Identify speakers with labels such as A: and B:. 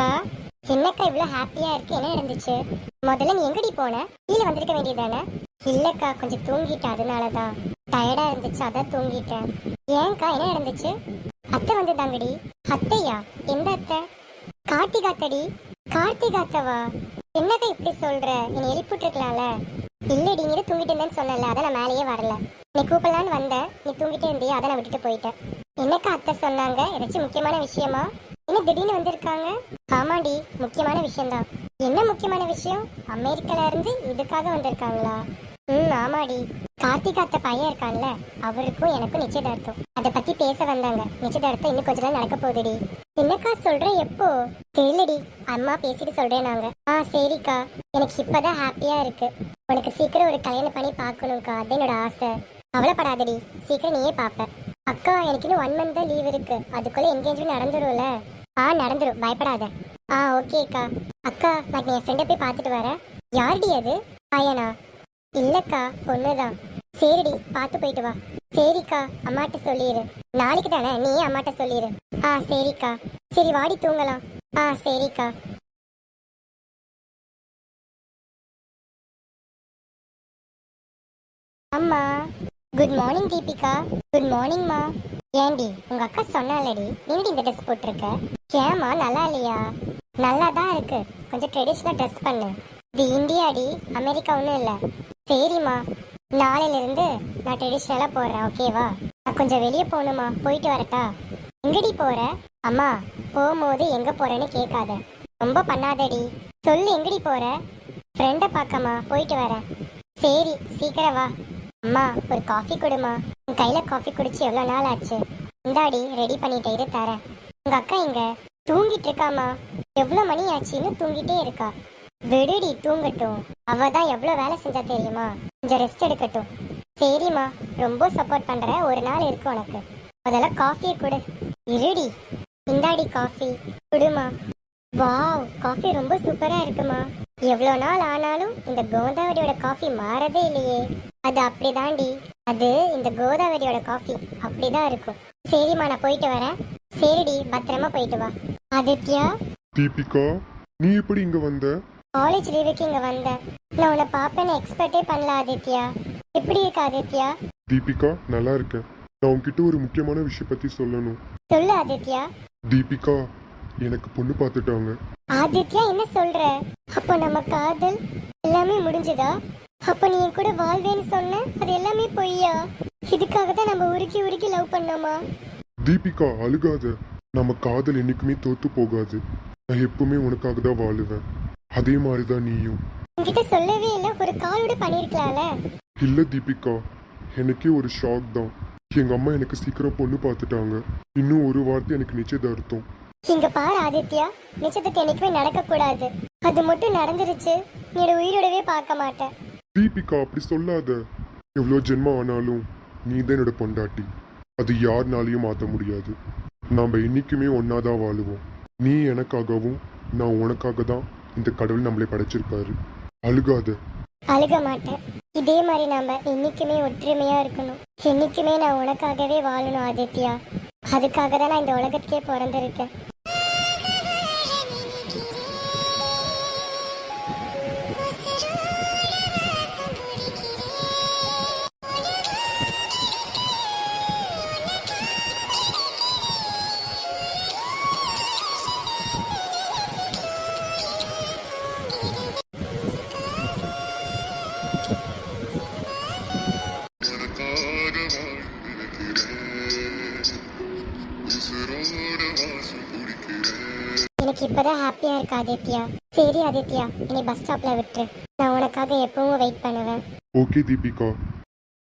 A: அக்கா. என்னக்கா இவ்வளோ ஹாப்பியா இருக்கு? என்ன நடந்துச்சு? முதல்ல நீ எங்கடி போன? கீழே வந்திருக்க வேண்டியதானே இல்லக்கா கொஞ்சம் தூங்கிட்டேன். அதனால தான் டயர்டா இருந்துச்சு அதான் தூங்கிட்டேன். ஏன்க்கா என்ன நடந்துச்சு? அத்தை வந்துதாங்கடி. அத்தையா? எந்த அத்தை? கார்த்திகாத்தடி. கார்த்திகாத்தவா? என்னக்கா இப்படி சொல்ற? என்னை எழுப்பிட்டுருக்கலாம்ல இல்லடி நீ தூங்கிட்டு இருந்தேன்னு சொன்னல. அதான் நான் மேலேயே வரல. நீ கூப்பிடலான்னு வந்தேன். நீ தூங்கிட்டே இருந்தியா அதை நான் விட்டுட்டு போயிட்டேன். என்னக்கா அத்தை சொன்னாங்க? ஏதாச்சும் முக்கியமான விஷயமா? என்ன திடீர்னு வந்திருக்காங்க? ஆமாடி முக்கியமான விஷயம்தான். என்ன முக்கியமான விஷயம்? அமெரிக்கால இருந்து இதுக்காக வந்திருக்காங்களா? ம் ஆமாடி. கார்த்திக் பையன் இருக்கான்ல அவருக்கும் எனக்கும் நிச்சயதார்த்தம். அதை பத்தி பேச வந்தாங்க. நிச்சயதார்த்தம் இன்னும் கொஞ்ச நாள் நடக்க போகுதுடி. என்னக்கா சொல்ற எப்போ? தெரியலடி. அம்மா பேசிட்டு சொல்றேன் நாங்க. ஆ சரிக்கா. எனக்கு இப்பதான் ஹாப்பியா இருக்கு. உனக்கு சீக்கிரம் ஒரு கல்யாணம் பண்ணி பார்க்கணும்க்கா. அது என்னோட ஆசை. கவலைப்படாதடி. சீக்கிரம் நீயே பாப்ப அக்கா எனக்கு இன்னும் ஒன் மந்த் தான் லீவ் இருக்கு. அதுக்குள்ள என்கேஜ்மெண்ட் நடந்துரும்ல. ஆ நடந்துரும். பயப்படாத. ஆ ஓகே அக்கா. அக்கா நான் என் ஃப்ரெண்டை போய் பார்த்துட்டு வரேன். யார்டி அது? பையனா? இல்லக்கா பொண்ணுதான் சரிடி பார்த்து போயிட்டு வா. சரிக்கா அம்மாட்ட சொல்லிடு நாளைக்கு தானே நீ அம்மாட்ட சொல்லிடு ஆ சரிக்கா. சரி வாடி தூங்கலாம். ஆ சரிக்கா. அம்மா குட் மார்னிங் தீபிகா. குட் மார்னிங்மா ஏண்டி உங்க அக்கா சொன்னாலடி நீண்டி இந்த ட்ரெஸ் போட்டிருக்க? ஏமா நல்லா இல்லையா? நல்லா தான் இருக்கு. கொஞ்சம் ட்ரெடிஷ்னல் ட்ரெஸ் பண்ணு. இது இந்தியாடி அமெரிக்கா ஒன்றும் இல்லை. சரிம்மா நாளையிலிருந்து நான் ட்ரெடிஷ்னலாக போடுறேன் ஓகேவா? நான் கொஞ்சம் வெளியே போகணுமா போயிட்டு வரட்டா? எங்கடி போகிற அம்மா போகும்போது எங்கே போகிறேன்னு கேட்காத. ரொம்ப பண்ணாதடி. சொல்லு எங்கடி போகிற ஃப்ரெண்டை பார்க்கம்மா போயிட்டு வரேன். சரி சீக்கிரம் வா. அம்மா ஒரு காஃபி கொடுமா உன் கையில காஃபி குடிச்சு எவ்வளோ நாள் ஆச்சு? இந்தாடி ரெடி பண்ணிட்டு இரு தரேன். உங்க அக்கா இங்க. தூங்கிட்டு இருக்காமா எவ்வளோ மணி ஆச்சுன்னு தூங்கிட்டே இருக்கா. விடுடி தூங்கட்டும். அவ தான் எவ்வளோ வேலை செஞ்சா தெரியுமா? கொஞ்சம் ரெஸ்ட் எடுக்கட்டும். சரிம்மா ரொம்ப சப்போர்ட் பண்ற ஒரு நாள் இருக்கு உனக்கு. முதல்ல காஃபியை கொடு. இருடி. இந்தாடி காஃபி குடுமா. வாவ் காஃபி ரொம்ப சூப்பரா இருக்குமா. எவ்வளோ நாள் ஆனாலும் இந்த கோதாவரியோட காஃபி மாறதே இல்லையே. அது அப்படிதாண்டி அது இந்த கோதாவரியோட காஃபி அப்படிதான் இருக்கும். சரிம்மா நான் போயிட்டு வரேன். சரிடி பத்திரமா போயிட்டு வா. ஆதித்யா?
B: தீபிகா நீ எப்படி இங்க வந்த?
A: காலேஜ் லீவுக்கு இங்க வந்தேன். நான் உன்னை பார்ப்பேன்னு எக்ஸ்பெக்டே பண்ணல ஆதித்யா. எப்படி இருக்கு ஆதித்யா?
B: தீபிகா நல்லா இருக்கேன் நான் உன்கிட்ட ஒரு முக்கியமான விஷயம் பத்தி சொல்லணும்.
A: சொல்லு ஆதித்யா.
B: தீபிகா எனக்கு பொண்ணு பார்த்துட்டாங்க.
A: ஆதித்யா என்ன சொல்ற? அப்போ நம்ம காதல் எல்லாமே முடிஞ்சதா? அப்போ நீ என் கூட வாழ்வேன்னு சொன்ன? அது எல்லாமே பொய்யா? இதுக்காக தான் நம்ம உருக்கி உருக்கி லவ் பண்ணோமா?
B: தீபிகா அழுகாத. நம்ம காதல் என்னைக்குமே தோத்து போகாது. நான் எப்பவுமே உனக்காக தான் வாழுவேன். அதே மாதிரி தான் நீயும்.
A: என்கிட்ட சொல்லவே இல்லை ஒரு காலோட பண்ணிருக்கலாம்ல?
B: இல்ல தீபிகா. எனக்கே ஒரு ஷாக் தான். எங்க அம்மா எனக்கு சீக்கிரம் பொண்ணு பார்த்துட்டாங்க. இன்னும் ஒரு வார்த்தை எனக்கு நிச்சயதார்த்தம்.
A: இங்க பாரு ஆதித்யா. நிச்சயத்துக்கு என்னைக்குமே நடக்க கூடாது அது மட்டும் நடந்துருச்சு. நீ என்னோட உயிரோடவே பார்க்க மாட்டேன்.
B: தீபிகா அப்படி சொல்லாத. எவ்வளோ ஜென்மம் ஆனாலும் நீ தான் என்னோட பொண்டாட்டி. அது யாருனாலையும் மாற்ற முடியாது. நாம் என்னைக்குமே ஒன்றா தான் வாழுவோம். நீ எனக்காகவும் நான் உனக்காக தான் இந்த கடவுள் நம்மளை படைச்சிருக்காரு. அழுகாத.
A: அழுக மாட்டேன். இதே மாதிரி நாம என்னைக்குமே ஒற்றுமையா இருக்கணும். என்னைக்குமே நான் உனக்காகவே வாழணும் ஆதித்யா. அதுக்காக தான் நான் இந்த உலகத்துக்கே பிறந்திருக்கேன். எனக்கு இப்பதான் ஹாப்பியா இருக்கு ஆதித்யா? சரி ஆதித்யா. என்னை பஸ் ஸ்டாப்ல விட்டுரு. நான் உனக்காக எப்பவும் வெயிட் பண்ணுவேன்.
B: ஓகே தீபிகா.